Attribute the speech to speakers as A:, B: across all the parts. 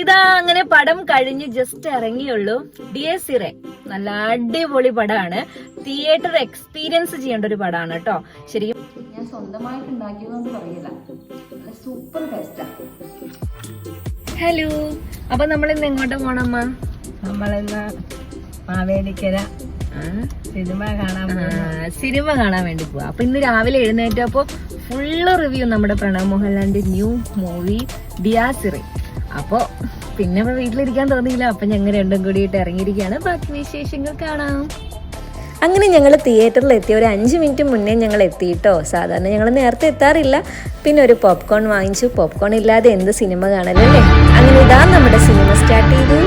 A: ഇതാ അങ്ങനെ പടം കഴിഞ്ഞ് ജസ്റ്റ് ഇറങ്ങിയുള്ളൂ. ഡി എസ് സിറെ നല്ല അടിപൊളി പടമാണ് തിയേറ്റർ എക്സ്പീരിയൻസ് ചെയ്യേണ്ട ഒരു പടമാണ് കേട്ടോ. ശരിക്കും
B: ഞാൻ സ്വന്തമായിട്ട് ഉണ്ടാക്കിയതെന്ന് പറയില്ല. സൂപ്പർ ടേസ്റ്റാ
A: ഹലോ അപ്പൊ നമ്മൾ ഇന്ന് എങ്ങോട്ട് പോണമ്മ?
C: നമ്മളിന്ന് മാവേലിക്കര. സിനിമ കാണാൻ
A: സിനിമ കാണാൻ വേണ്ടി പോവാ. അപ്പൊ ഇന്ന് രാവിലെ എഴുന്നേറ്റപ്പോ ഫുള്ള് റിവ്യൂ നമ്മുടെ പ്രണവ് മോഹൻലാലിന്റെ ന്യൂ മൂവി ഡിയാസിറി അപ്പൊ പിന്നെ വീട്ടിലിരിക്കാൻ തോന്നിയില്ല. അപ്പൊ ഞങ്ങൾ രണ്ടും കൂടിയിട്ട് ഇറങ്ങിയിരിക്കുകയാണ്. ബാക്കി വിശേഷങ്ങൾ കാണാം. അങ്ങനെ ഞങ്ങൾ തിയേറ്ററിൽ എത്തി. ഒരു അഞ്ച് മിനിറ്റ് മുന്നേ ഞങ്ങൾ എത്തിയിട്ടോ. സാധാരണ ഞങ്ങൾ നേരത്തെ എത്താറില്ല. പിന്നെ ഒരു പോപ്കോൺ വാങ്ങിച്ചു. പോപ്കോൺ ഇല്ലാതെ എന്ത് സിനിമ കാണലല്ലേ? അങ്ങനെ ഇതാ നമ്മുടെ സിനിമ സ്റ്റാർട്ട് ചെയ്തു.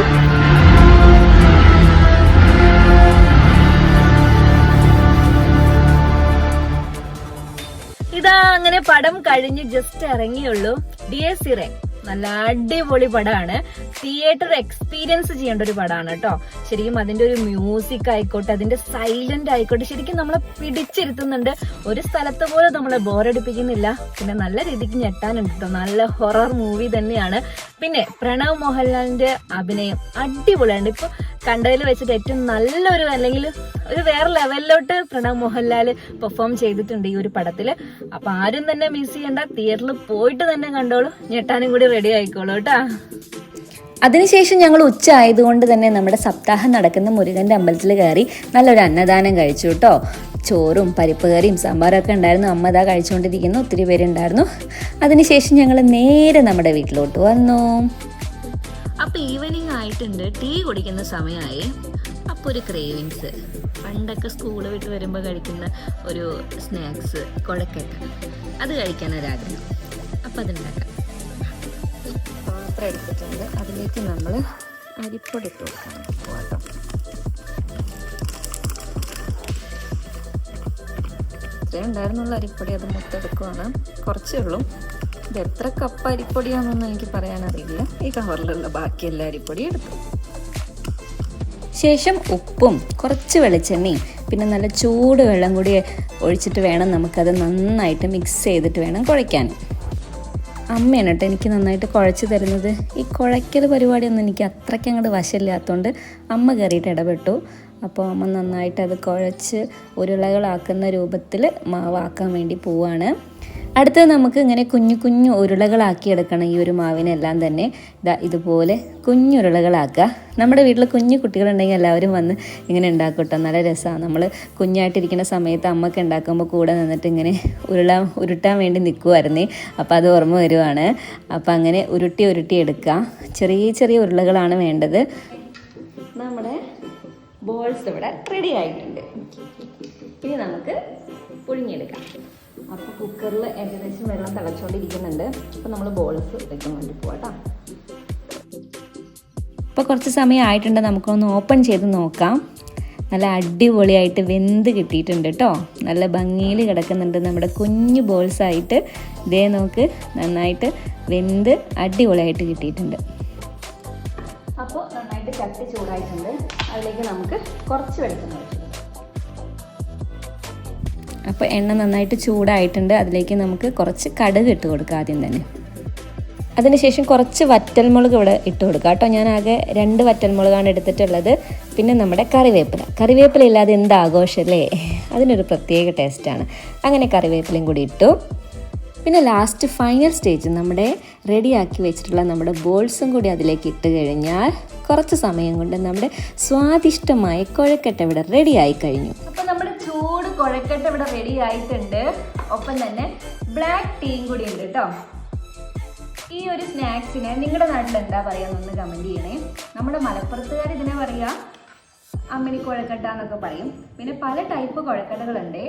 A: ഇതാ അങ്ങനെ പടം കഴിഞ്ഞ് ജസ്റ്റ് ഇറങ്ങിയുള്ളൂ. ഡി എസ് സിറെ നല്ല അടിപൊളി പടമാണ്. തിയേറ്റർ എക്സ്പീരിയൻസ് ചെയ്യേണ്ട ഒരു പടമാണ് കേട്ടോ ശരിക്കും അതിന്റെ ഒരു മ്യൂസിക് ആയിക്കോട്ടെ അതിന്റെ സൈലന്റ് ആയിക്കോട്ടെ ശരിക്കും നമ്മളെ പിടിച്ചിരുത്തുന്നുണ്ട്. ഒരു സ്ഥലത്ത് പോലും നമ്മളെ ബോറടിപ്പിക്കുന്നില്ല പിന്നെ നല്ല രീതിക്ക് ഞെട്ടാനുണ്ട് കേട്ടോ നല്ല ഹൊറർ മൂവി തന്നെയാണ്. പിന്നെ പ്രണവ് മോഹൻലാലിന്റെ അഭിനയം അടിപൊളിയാണ്. ഇപ്പൊ കണ്ടതിൽ വെച്ചിട്ട് ഏറ്റവും നല്ലൊരു അല്ലെങ്കിൽ ഒരു വേറെ ലെവലിലോട്ട് പ്രണവ് മോഹൻലാൽ പെർഫോം ചെയ്തിട്ടുണ്ട് ഈ ഒരു പടത്തിൽ അപ്പൊ ആരും തന്നെ മിസ് ചെയ്യണ്ട. തിയേറ്ററിൽ പോയിട്ട് തന്നെ കണ്ടോളൂ. ഞെട്ടാനും കൂടി റെഡി ആയിക്കോളൂ കേട്ടാ. അതിനുശേഷം ഞങ്ങൾ ഉച്ച ആയതുകൊണ്ട് തന്നെ നമ്മുടെ സപ്താഹം നടക്കുന്ന മുരുകന്റെ അമ്പലത്തിൽ കയറി നല്ലൊരു അന്നദാനം കഴിച്ചു കേട്ടോ. ചോറും പരിപ്പ് കറിയും സാമ്പാറൊക്കെ ഉണ്ടായിരുന്നു. അമ്മ ഇതാ കഴിച്ചുകൊണ്ടിരിക്കുന്നു. ഒത്തിരി പേരുണ്ടായിരുന്നു. അതിനുശേഷം ഞങ്ങൾ നേരെ നമ്മുടെ വീട്ടിലോട്ട് വന്നു. അപ്പൊ ഈവനിങ് ആയിട്ടുണ്ട്. ടീ കുടിക്കുന്ന സമയമായി. അപ്പൊ ഒരു ക്രേവിങ്സ് പണ്ടൊക്കെ സ്കൂൾ വിട്ട് വരുമ്പോൾ കഴിക്കുന്ന ഒരു സ്നാക്സ് കുഴക്കട്ട അത് കഴിക്കാൻ ഒരാഗ്രഹം. അപ്പൊ അതുണ്ടാക്കാം. പാത്രം എടുത്തിട്ടുണ്ട്. അതിലേക്ക് നമ്മൾ അരിപ്പൊടി കേട്ടോ ഇത്രയും ഉണ്ടായിരുന്നുള്ള അരിപ്പൊടി. അത് മൊത്തം എടുക്കുവാണ് കുറച്ചേ ഉള്ളൂ. ഇത് എത്ര കപ്പ് അരിപ്പൊടിയാണെന്നൊന്നും എനിക്ക് പറയാനറിയില്ല. ഈ കവറിലുള്ള ബാക്കി എല്ലാ അരിപ്പൊടിയും എടുത്തു. ശേഷം ഉപ്പും കുറച്ച് വെളിച്ചെണ്ണയും പിന്നെ നല്ല ചൂട് വെള്ളം കൂടി ഒഴിച്ചിട്ട് വേണം നമുക്കത് നന്നായിട്ട് മിക്സ് ചെയ്തിട്ട് വേണം കുഴയ്ക്കാൻ. അമ്മയാണ് കേട്ടോ എനിക്ക് നന്നായിട്ട് കുഴച്ച് തരുന്നത്. ഈ കുഴയ്ക്കൽ പരിപാടിയൊന്നും എനിക്ക് അത്രയ്ക്ക് അങ്ങോട്ട് വശമില്ലാത്തതുകൊണ്ട് അമ്മ കയറിയിട്ട് ഇടപെട്ടു. അപ്പോൾ അമ്മ നന്നായിട്ട് അത് കുഴച്ച് ഉരുളകളാക്കുന്ന രൂപത്തിൽ മാവാക്കാൻ വേണ്ടി പോവാണ്. അടുത്തത് നമുക്ക് ഇങ്ങനെ കുഞ്ഞു കുഞ്ഞു ഉരുളകളാക്കി എടുക്കണം ഈ ഒരു മാവിനെല്ലാം തന്നെ. ഇതാ ഇതുപോലെ കുഞ്ഞുരുളകളാക്കുക നമ്മുടെ വീട്ടിൽ കുഞ്ഞു കുട്ടികളുണ്ടെങ്കിൽ എല്ലാവരും വന്ന് ഇങ്ങനെ ഉണ്ടാക്കട്ടോ. നല്ല രസമാണ് നമ്മൾ കുഞ്ഞായിട്ടിരിക്കുന്ന സമയത്ത് അമ്മയ്ക്ക് ഉണ്ടാക്കുമ്പോൾ കൂടെ നിന്നിട്ട് ഇങ്ങനെ ഉരുള ഉരുട്ടാൻ വേണ്ടി നിൽക്കുമായിരുന്നേ അപ്പോൾ അത് ഓർമ്മ വരുവാണ്. അപ്പോൾ അങ്ങനെ ഉരുട്ടി ഉരുട്ടി എടുക്കുക ചെറിയ ചെറിയ ഉരുളകളാണ് വേണ്ടത്. നമ്മുടെ ബോൾസ് ഇവിടെ റെഡി ആയിട്ടുണ്ട്. ഇനി നമുക്ക് പുഴുങ്ങിയെടുക്കാം. അപ്പോൾ കുക്കറിൽ ഏകദേശം വെള്ളം തിളച്ചുകൊണ്ടിരിക്കുന്നുണ്ട് അപ്പോൾ നമ്മൾ ബോൾസ് വെക്കാൻ വേണ്ടി പോവാം ഇപ്പോൾ കുറച്ച് സമയം ആയിട്ടുണ്ട് നമുക്കൊന്ന് ഓപ്പൺ ചെയ്ത് നോക്കാം. നല്ല അടിപൊളിയായിട്ട് വെന്ത് കിട്ടിയിട്ടുണ്ട് കേട്ടോ നല്ല ഭംഗിയിൽ കിടക്കുന്നുണ്ട് നമ്മുടെ കുഞ്ഞു ബോൾസായിട്ട് ഇതേ നോക്ക് നന്നായിട്ട് വെന്ത് അടിപൊളിയായിട്ട് കിട്ടിയിട്ടുണ്ട്. അപ്പോൾ നന്നായിട്ട് ചട്ടി ചൂടായിട്ടുണ്ട്. അതിലേക്ക് നമുക്ക് കുറച്ച് വെളിച്ചെണ്ണ അപ്പോൾ എണ്ണ നന്നായിട്ട് ചൂടായിട്ടുണ്ട്. അതിലേക്ക് നമുക്ക് കുറച്ച് കടുക് ഇട്ട് കൊടുക്കുക ആദ്യം തന്നെ. അതിനുശേഷം കുറച്ച് വറ്റൽമുളക് ഇവിടെ ഇട്ട് കൊടുക്കുക കേട്ടോ. ഞാൻ ആകെ രണ്ട് വറ്റൽമുളകാണ് എടുത്തിട്ടുള്ളത്. പിന്നെ നമ്മുടെ കറിവേപ്പില. കറിവേപ്പില ഇല്ലാതെ എന്ത് ആഘോഷമല്ലേ അതിനൊരു പ്രത്യേക ടേസ്റ്റാണ് അങ്ങനെ കറിവേപ്പിലയും കൂടി ഇട്ടു. പിന്നെ ലാസ്റ്റ് ഫൈനൽ സ്റ്റേജ് നമ്മുടെ റെഡിയാക്കി വെച്ചിട്ടുള്ള നമ്മുടെ ബോൾസും കൂടി അതിലേക്ക് ഇട്ട് കഴിഞ്ഞാൽ കുറച്ച് സമയം കൊണ്ട് നമ്മുടെ സ്വാദിഷ്ടമായ കുഴക്കട്ട ഇവിടെ റെഡിയായി കഴിഞ്ഞു. കുഴക്കട്ട ഇവിടെ റെഡി ആയിട്ടുണ്ട്. ഒപ്പം തന്നെ ബ്ലാക്ക് ടീയും കൂടി ഉണ്ട് കേട്ടോ ഈ ഒരു സ്നാക്സിന് നിങ്ങളുടെ നാട്ടിൽ എന്താ പറയുക എന്നൊന്ന് കമന്റ് ചെയ്യണേ. നമ്മുടെ മലപ്പുറത്തുകാർ ഇതിനെ പറയാ അമ്മിണി കുഴക്കട്ട എന്നൊക്കെ പറയും. പിന്നെ പല ടൈപ്പ് കുഴക്കട്ടകളുണ്ട്.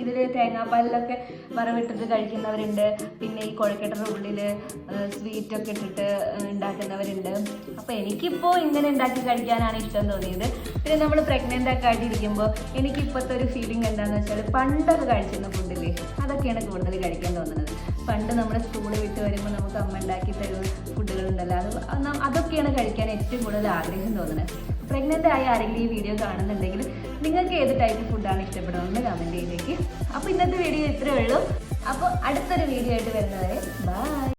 A: ഇതിൽ തേങ്ങാപ്പാലിലൊക്കെ വറവിട്ടിട്ട് കഴിക്കുന്നവരുണ്ട്. പിന്നെ ഈ കുഴക്കട്ടയുടെ ഉള്ളിൽ സ്വീറ്റൊക്കെ ഇട്ടിട്ട് ഉണ്ടാക്കുന്നവരുണ്ട്. അപ്പോൾ എനിക്കിപ്പോൾ ഇങ്ങനെ ഉണ്ടാക്കി കഴിക്കാനാണ് ഇഷ്ടം തോന്നിയത്. പിന്നെ നമ്മൾ പ്രഗ്നന്റ് ഒക്കെ ആയിട്ടിരിക്കുമ്പോൾ എനിക്ക് ഇപ്പോഴത്തെ ഒരു ഫീലിംഗ് എന്താണെന്ന് വെച്ചാൽ പണ്ടൊക്കെ കഴിച്ചിരുന്ന ഫുഡില്ലേ അതൊക്കെയാണ് കൂടുതൽ കഴിക്കാൻ തോന്നുന്നത്. പണ്ട് നമ്മൾ സ്കൂളിൽ വിട്ട് വരുമ്പോൾ നമുക്ക് അമ്മ ഉണ്ടാക്കി തരുന്ന ഫുഡുകളുണ്ടല്ലോ അത് അതൊക്കെയാണ് കഴിക്കാൻ ഏറ്റവും കൂടുതൽ ആഗ്രഹം തോന്നുന്നത്. പ്രഗ്നന്റ് ആയ ആരെങ്കിലും ഈ വീഡിയോ കാണുന്നുണ്ടെങ്കിൽ നിങ്ങൾക്ക് ഏത് ടൈപ്പ് ഫുഡാണ് ഇഷ്ടപ്പെടുന്നതെന്ന് കമന്റ് ചെയ്തേക്ക്. അപ്പോൾ ഇന്നത്തെ വീഡിയോ ഇത്രയേ ഉള്ളൂ. അപ്പോൾ അടുത്തൊരു വീഡിയോ ആയിട്ട് വരുന്നവരെ ബൈ